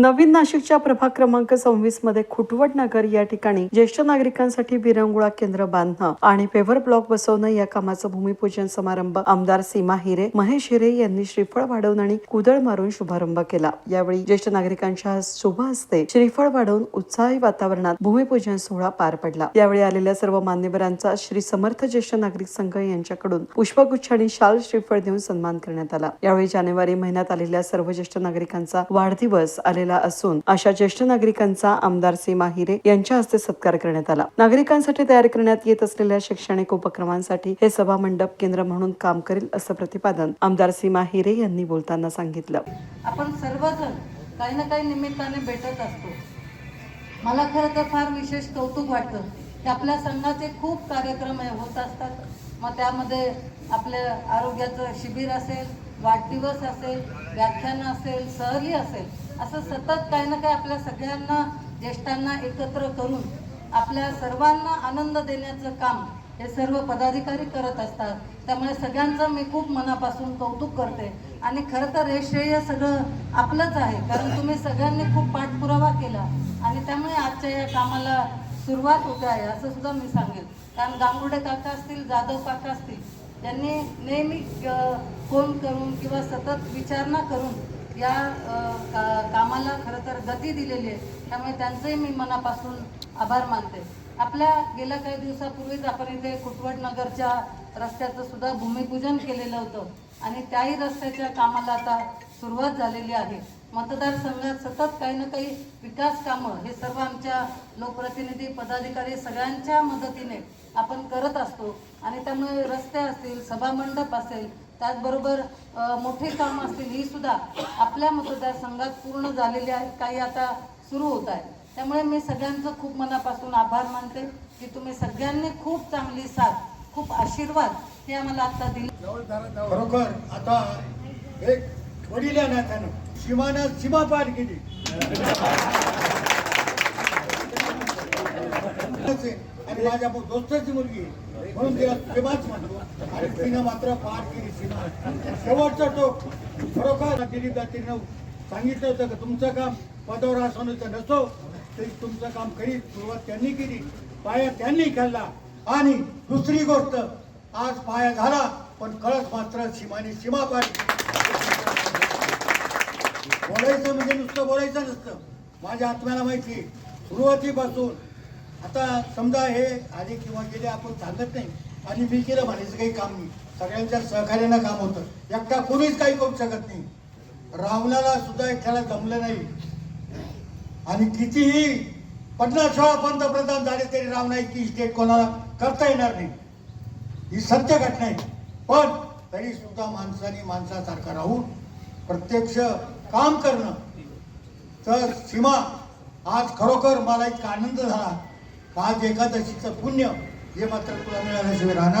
नवीन नाशिकच्या प्रभाग क्रमांक सव्वीसमध्ये खुटवट नगर या ठिकाणी ज्येष्ठ नागरिकांसाठी विरंगुळा केंद्र बांधणं आणि पेव्हर ब्लॉक बसवणं या कामाचं भूमिपूजन समारंभ आमदार सीमा हिरे महेश हिरे यांनी श्रीफळ वाढवून आणि कुदळ मारून शुभारंभ केला. यावेळी ज्येष्ठ नागरिकांच्या शुभ हस्ते श्रीफळ वाढवून उत्साही वातावरणात भूमिपूजन सोहळा पार पडला. यावेळी आलेल्या सर्व मान्यवरांचा श्री समर्थ ज्येष्ठ नागरिक संघ यांच्याकडून पुष्पगुच्छ आणि शाल श्रीफळ देऊन सन्मान करण्यात आला. यावेळी जानेवारी महिन्यात आलेल्या सर्व ज्येष्ठ नागरिकांचा वाढदिवस आलेला असून अशा ज्येष्ठ नागरिकांचा आमदार सीमा हिरे यांच्या हस्ते सत्कार करण्यात आला. नागरिकांसाठी तयार करण्यात येत असलेल्या शैक्षणिक उपक्रमांसाठी हे सभा मंडप केंद्र म्हणून काम करेल असं प्रतिपादन आमदार सीमा हिरे यांनी बोलताना सांगितलं. आपण सर्वजण काही ना काही निमित्ताने भेटत असतो. मला खरं तर फार विशेष कौतुक वाटतं की आपल्या संघाचे खूप कार्यक्रम होत असतात. मग त्यामध्ये आपल्या आरोग्याचं शिबिर असेल वाढदिवस असेल व्याख्यानं असेल सहली असेल असं सतत काही ना काही आपल्या सगळ्यांना ज्येष्ठांना एकत्र करून आपल्या सर्वांना आनंद देण्याचं काम हे सर्व पदाधिकारी करत असतात. त्यामुळे सगळ्यांचं मी खूप मनापासून कौतुक करते. आणि खरं तर हे श्रेय सगळं आपलंच आहे. कारण तुम्ही सगळ्यांनी खूप पाठपुरावा केला. आणि त्यामुळे आजच्या या कामाला सुरुवात होते आहे असं सुद्धा मी सांगेल. कारण गांगुडे काका असतील जाधव काका असतील त्यांनी नेहमी फोन करून किंवा सतत विचारणा करून या का कामाला खरं तर गती दिलेली आहे. त्यामुळे त्यांचंही मी मनापासून आभार मानते. आपल्या गेल्या काही दिवसापूर्वीच आपण इथे कुटवट नगरच्या रस्त्याचं सुद्धा भूमिपूजन केलेलं होतं. आणि त्याही रस्त्याच्या कामाला आता सुरुवात झालेली आहे. मतदारसंघात सतत काही ना काही विकास कामं हे सर्व आमच्या लोकप्रतिनिधी पदाधिकारी सगळ्यांच्या मदतीने आपण करत असतो. आणि त्यामुळे रस्ते असतील सभामंडप असेल त्याचबरोबर मोठे मोठी असतील ही सुद्धा आपल्या मतदारसंघात पूर्ण झालेली आहेत काही आता सुरू होत आहे. त्यामुळे मी सगळ्यांचं खूप मनापासून आभार मानते की तुम्ही सगळ्यांनी खूप चांगली साथ खूप आशीर्वाद हे आम्हाला आता दिले. खरोखर आता एक वडील या नात्यानं सीमानं सीमा पार केली. आणि माझ्या दोस्ताची मुलगी म्हणून तिला सीमाच म्हणतो. आणि तिनं मात्र पार केली सीमा. शेवटचा टोक. खरोखर दिलीप दातीनं सांगितलं होतं की तुमचं काम पदावर असण्याचं नसो तरी तुमचं काम करीत सुरुवात त्यांनी केली. पाया त्यांनी खेळला आणि दुसरी गोष्ट आज पाया झाला पण कळस मात्र सीमाने सीमा पाडली बोलायचं म्हणजे नुसतं बोलायचं नसतं. माझ्या आत्म्याला माहिती सुरुवातीपासून आता समजा हे आले किंवा गेले आपण सांगत नाही आणि मी केलं म्हणायचं काही काम नाही. सगळ्यांच्या सहकार्यानं काम होतं. एकटा कोणीच काही करू शकत नाही. रावणाला सुद्धा एकट्याला जमलं नाही. आणि कितीही पन्नास वेळा पंतप्रधान झाले तरी रावणाची स्टेट कोणाला करता येणार नाही. ही सत्य घटना आहे. पण तरी सुद्धा माणसाने माणसासारखा राहून प्रत्यक्ष काम करणं. तर सीमा आज खरोखर मला इतका आनंद झाला. आज एकादशीचं पुण्य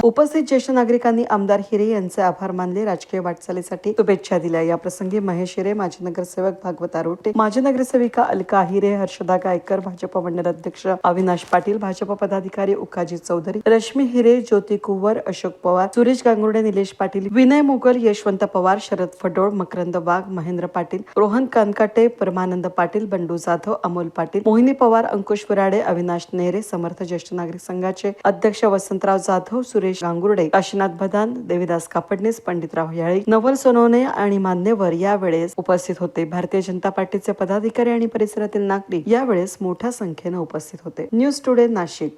उपस्थित ज्येष्ठ नागरिकांनी आमदार हिरे यांचे आभार मानले. राजकीय वाटचालीसाठी शुभेच्छा दिल्या. या प्रसंगी महेश हिरे माजी नगरसेवक भागवत आरोटे माजी नगरसेविका अलका हिरे हर्षदा गायकर भाजप मंडळ अध्यक्ष अविनाश पाटील भाजप पदाधिकारी उकाजी चौधरी रश्मी हिरे ज्योती कुवर अशोक पवार सुरेश गांगुर्डे निलेश पाटील विनय मोगल यशवंत पवार शरद फडोळ मकरंद वाघ महेंद्र पाटील रोहन कानकाटे परमानंद पाटील बंडू जाधव अमोल पाटील मोहिनी पवार अंकुश वराडे अविनाश नेहरे समर्थ ज्येष्ठ नागरिक संघाचे अध्यक्ष वसंतराव जाधव सुरेश गांगुर्डे काशीनाथ भदान देविदास कापडणीस पंडितराव याळी नवल सोनवणे आणि मान्यवर यावेळेस उपस्थित होते. भारतीय जनता पार्टीचे पदाधिकारी आणि परिसरातील नागरिक यावेळेस मोठ्या संख्येने उपस्थित होते. News today Nashik.